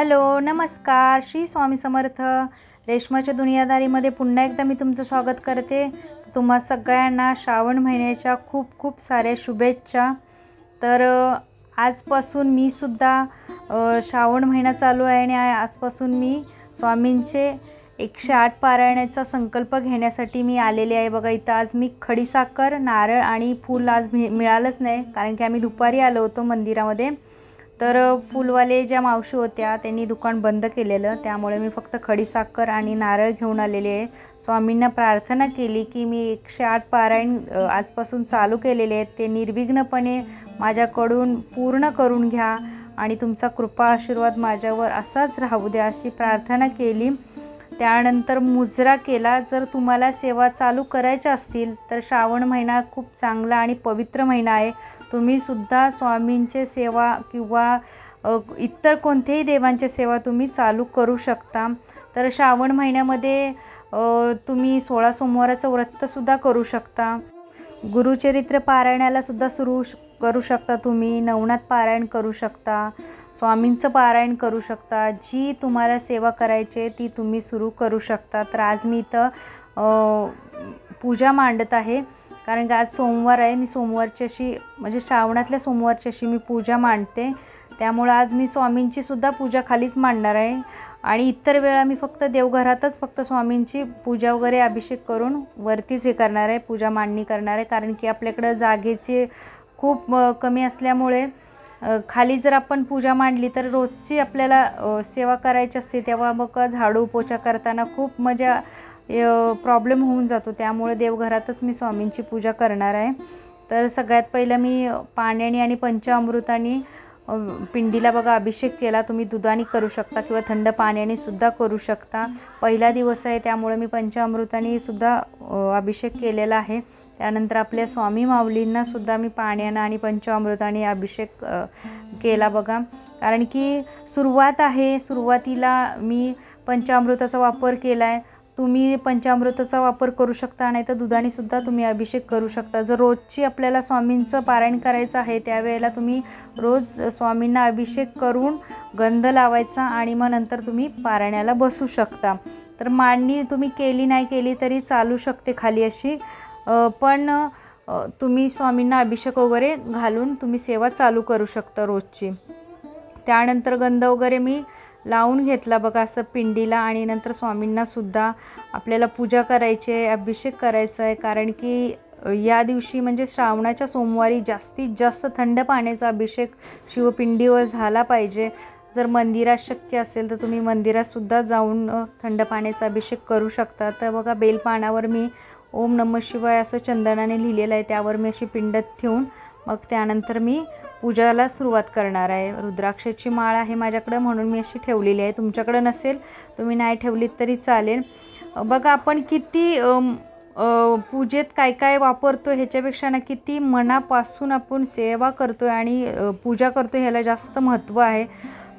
Hello नमस्कार. श्री स्वामी समर्थ. रेशमाच्या दुनियादारीमध्ये पुन्हा एकदा मी तुमचं स्वागत करते. तुम्हा सगळ्यांना श्रावण महिन्याच्या खूप खूप साऱ्या शुभेच्छा. तर आजपासून मी सुद्धा श्रावण महिना चालू आहे आणि आजपासून मी स्वामींचे एकशे आठ पारायणाचा संकल्प घेण्यासाठी मी आलेले आहे. बघा इथं आज मी खडीसाखर नारळ आणि फूल आज मि मिळालंच नाही. कारण की आम्ही दुपारी आलो होतो मंदिरामध्ये. तर फुलवाले ज्या मावशी होत्या त्यांनी दुकान बंद केलेलं. त्यामुळे मी फक्त खडीसाखर आणि नारळ घेऊन आलेले आहे. स्वामींना प्रार्थना केली की मी एकशे आठ पारायण आजपासून चालू केलेले आहेत. ते निर्विघ्नपणे माझ्याकडून पूर्ण करून घ्या आणि तुमचा कृपा आशीर्वाद माझ्यावर असाच राहू द्या अशी प्रार्थना केली. त्यानंतर मुजरा केला. जर तुम्हाला सेवा चालू करायच्या असतील तर श्रावण महिना खूप चांगला आणि पवित्र महिना आहे. तुम्ही सुद्धा स्वामींचे सेवा किंवा इतर कोणत्याही देवांची सेवा तुम्ही चालू करू शकता. तर श्रावण महिन्यामध्ये तुम्ही सोळा सोमवाराचं व्रतसुद्धा करू शकता. गुरुचरित्र पारायणाला सुद्धा सुरू करू शकता तुम्ही नवनाथ पारायण करू शकता स्वामींचं पारायण करू शकता जी तुम्हाला सेवा करायची आहे ती तुम्ही सुरू करू शकता. तर आज मी इथं पूजा मांडत आहे. कारण की आज सोमवार आहे मी सोमवारची अशी म्हणजे श्रावणातल्या सोमवारची अशी मी पूजा मांडते. त्यामुळं आज मी स्वामींची सुद्धा पूजा खालीच मांडणार आहे. आणि इतर वेळा मी फक्त देवघरातच फक्त स्वामींची पूजा वगैरे अभिषेक करून वरतीच हे करणार आहे पूजा मांडणी करणार आहे. कारण की आपल्याकडं जागेची खूप कमी असल्यामुळे खाली जर आपण पूजा मांडली तर रोजची आपल्याला सेवा करायची असते. तेव्हा मग झाडू पोछा करताना खूप मजा प्रॉब्लेम होऊन जातो. त्यामुळे देवघरातच मी स्वामींची पूजा करणार आहे. तर सगळ्यात पहिलं मी पाण्याने आणि पंचामृताने पिंडीला बघा अभिषेक केला. तुम्ही दुधाने करू शकता किंवा थंड पाण्याने सुद्धा करू शकता. पहिला दिवस आहे त्यामुळे मी पंचामृताने सुद्धा अभिषेक केलेला आहे. त्यानंतर आपल्या स्वामी माऊलींना सुद्धा मी पाण्यानं आणि पंचामृताने अभिषेक केला बघा. कारण की सुरुवात आहे सुरुवातीला मी पंचामृताचा वापर केला आहे तुम्ही पंचामृताचा वापर करू शकता नाही तर दुधानेसुद्धा तुम्ही अभिषेक करू शकता. जर रोजची आपल्याला स्वामींचं पारायण करायचं आहे त्यावेळेला तुम्ही रोज स्वामींना अभिषेक करून गंध लावायचा आणि मग नंतर तुम्ही पारायणाला बसू शकता. तर मांडणी तुम्ही केली नाही केली तरी चालू शकते खाली अशी. पण तुम्ही स्वामींना अभिषेक वगैरे घालून तुम्ही सेवा चालू करू शकता रोजची. त्यानंतर गंध वगैरे मी लावून घेतला बघा असं पिंडीला आणि नंतर स्वामींनासुद्धा आपल्याला पूजा करायची आहे अभिषेक करायचा आहे कारण की या दिवशी म्हणजे श्रावणाच्या सोमवारी जास्तीत जास्त थंड पाण्याचा अभिषेक शिवपिंडीवर झाला पाहिजे. जर मंदिरात शक्य असेल तर तुम्ही मंदिरातसुद्धा जाऊन थंड पाण्याचा अभिषेक करू शकता. तर बघा बेलपानावर मी ओम नम शिवाय असं चंदनाने लिहिलेलं आहे. त्यावर मी अशी पिंडत ठेवून मग त्यानंतर मी पूजाला सुरुवात करणार आहे. रुद्राक्षाची माळ आहे माझ्याकडं म्हणून मी अशी ठेवलेली आहे. तुमच्याकडं नसेल तुम्ही नाही ठेवलीत तरी चालेल. बघा आपण किती पूजेत काय काय वापरतो ह्याच्यापेक्षा ना किती मनापासून आपण सेवा करतो आहे आणि पूजा करतो ह्याला जास्त महत्त्व आहे.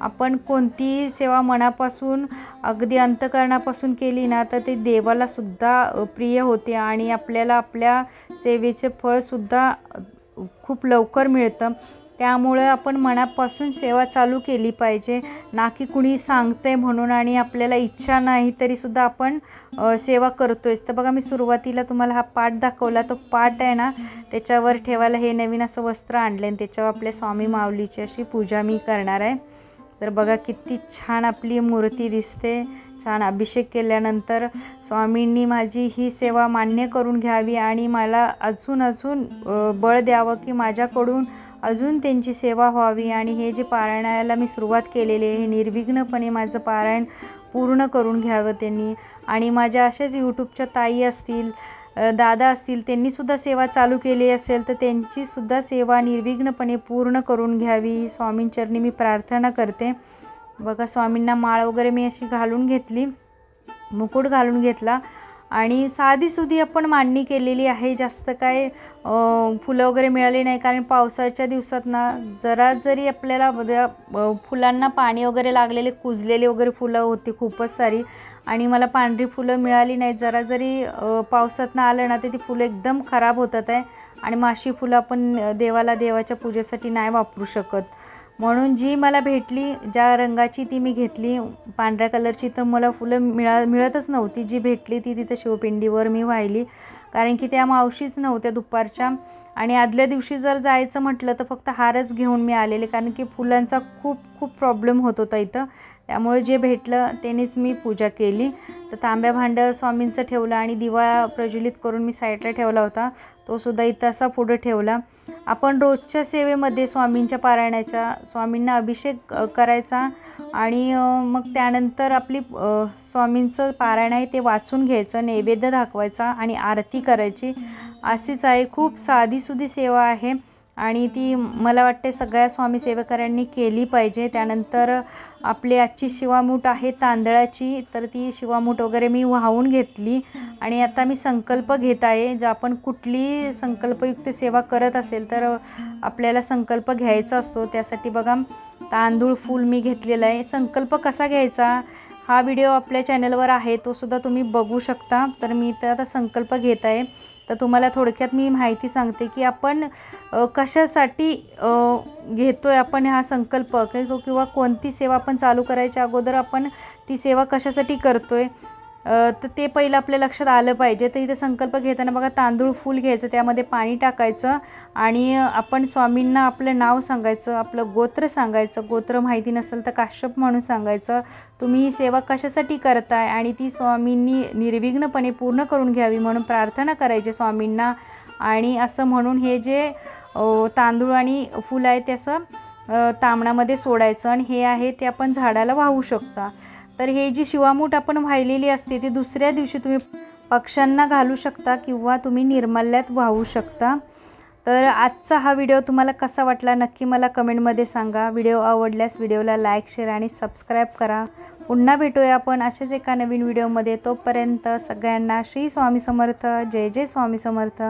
आपण कोणतीही सेवा मनापासून अगदी अंतकरणापासून केली ना तर ते देवालासुद्धा प्रिय होते आणि आपल्याला आपल्या सेवेचे फळसुद्धा खूप लवकर मिळतं. त्यामुळं आपण मनापासून सेवा चालू केली पाहिजे. ना की कुणी सांगतंय म्हणून आणि आपल्याला इच्छा नाही तरीसुद्धा आपण सेवा करतोयच. तर बघा मी सुरुवातीला तुम्हाला हा पाठ दाखवला. तो पाठ आहे ना त्याच्यावर ठेवायला हे नवीन असं वस्त्र आणलं आणि त्याच्यावर आपल्या स्वामी माऊलीची अशी पूजा मी करणार आहे. तर बघा किती छान आपली मूर्ती दिसते. छान अभिषेक केल्यानंतर स्वामींनी माझी ही सेवा मान्य करून घ्यावी आणि मला अजून अजून बळ द्यावं की माझ्याकडून अजून त्यांची सेवा व्हावी. आणि हे जे पारायणाला मी सुरुवात केलेली आहे हे निर्विघ्नपणे माझं पारायण पूर्ण करून घ्यावं त्यांनी. आणि माझ्या अशाच यूट्यूबच्या ताई असतील दादा असतील त्यांनीसुद्धा सेवा चालू केली असेल तर त्यांचीसुद्धा सेवा निर्विघ्नपणे पूर्ण करून घ्यावी. स्वामींचरणी मी प्रार्थना करते. बघा स्वामींना माळ वगैरे मी अशी घालून घेतली. मुकुट घालून घेतला. आणि साधीसुधी आपण मांडणी केलेली आहे. जास्त काय फुलं वगैरे मिळाली नाही. कारण पावसाच्या दिवसात ना जरा जरी आपल्याला फुलांना पाणी वगैरे लागलेले कुजलेली वगैरे फुलं होती खूपच सारी आणि मला पांढरी फुलं मिळाली नाहीत जरा जरी पावसातनं आलं ना तर ती फुलं एकदम खराब होतात आहे. आणि माशी फुलं आपण देवाला देवाच्या पूजेसाठी नाही वापरू शकत. म्हणून जी मला भेटली ज्या रंगाची ती मी घेतली पांढऱ्या कलरची तर मला फुलं मिळा मिळतच नव्हती. जी भेटली ती तिथं शिवपिंडीवर मी वाहिली. कारण की त्या मावशीच नव्हत्या दुपारच्या. आणि आदल्या दिवशी जर जायचं म्हटलं तर फक्त हारच घेऊन मी आलेले. कारण की फुलांचा खूप खूप प्रॉब्लेम होत होता इथं. त्यामुळे जे भेटलं त्यानेच मी पूजा केली. तर तांब्या भांडं स्वामींचं ठेवलं आणि दिवा प्रज्वलित करून मी साईडला ठेवला होता. तो सुद्धा इथं असा पुढं ठेवला. आपण रोजच्या सेवेमध्ये स्वामींच्या पारायणाच्या स्वामींना अभिषेक करायचा आणि मग त्यानंतर आपली स्वामींचं पारायण आहे ते वाचून घ्यायचं नैवेद्य दाखवायचा आणि आरती करायची. अशीच आहे. खूप साधीसुधी सेवा आहे. आणि ती मला वाटते सगळ्या स्वामी सेवकऱ्यांनी केली पाहिजे. त्यानंतर आपली आजची शिवामूठ आहे तांदळाची तर ती शिवामूठ वगैरे मी वाहून घेतली. आणि आता मी संकल्प घेत आहे जर आपण कुठली संकल्पयुक्त सेवा करत असेल तर आपल्याला संकल्प घ्यायचा असतो. त्यासाठी बघा तांदूळ फूल मी घेतलेला आहे. संकल्प कसा घ्यायचा? हा व्हिडिओ आपल्या चॅनलवर आहे तो सुद्धा तुम्ही बघू शकता. तर मी तर आता संकल्प घेत आहे. तर तुम्हाला थोडक्यात मी माहिती सांगते की आपण कशासाठी घेतो आहे आपण हा संकल्प? किंवा कोणती सेवा आपण चालू करायच्या अगोदर आपण ती सेवा कशासाठी करतो आहे तर ते पहिलं आपल्या लक्षात आलं पाहिजे. तर इथे संकल्प घेताना बघा तांदूळ फूल घ्यायचं त्यामध्ये पाणी टाकायचं आणि आपण स्वामींना आपलं नाव सांगायचं आपलं गोत्र सांगायचं. गोत्र माहिती नसेल तर काश्यप म्हणून सांगायचं. तुम्ही ही सेवा कशासाठी करताय? आणि ती स्वामींनी निर्विघ्नपणे पूर्ण करून घ्यावी म्हणून प्रार्थना करायची स्वामींना. आणि असं म्हणून हे जे तांदूळ आणि फूल आहे ते असं सोडायचं आणि हे आहे ते आपण झाडाला वाहू शकता. तर हे जी शिवामूठ आपण वाहिलेली असते ती दुसऱ्या दिवशी तुम्ही पक्ष्यांना घालू शकता किंवा तुम्ही निर्माल्यात वाहू शकता. तर आजचा हा व्हिडिओ तुम्हाला कसा वाटला नक्की मला कमेंटमध्ये सांगा. व्हिडिओ आवडल्यास व्हिडिओला लाईक शेअर आणि सबस्क्राईब करा. पुन्हा भेटूया आपण अशाच एका नवीन व्हिडिओमध्ये. तोपर्यंत सगळ्यांना श्री स्वामी समर्थ. जय जय स्वामी समर्थ.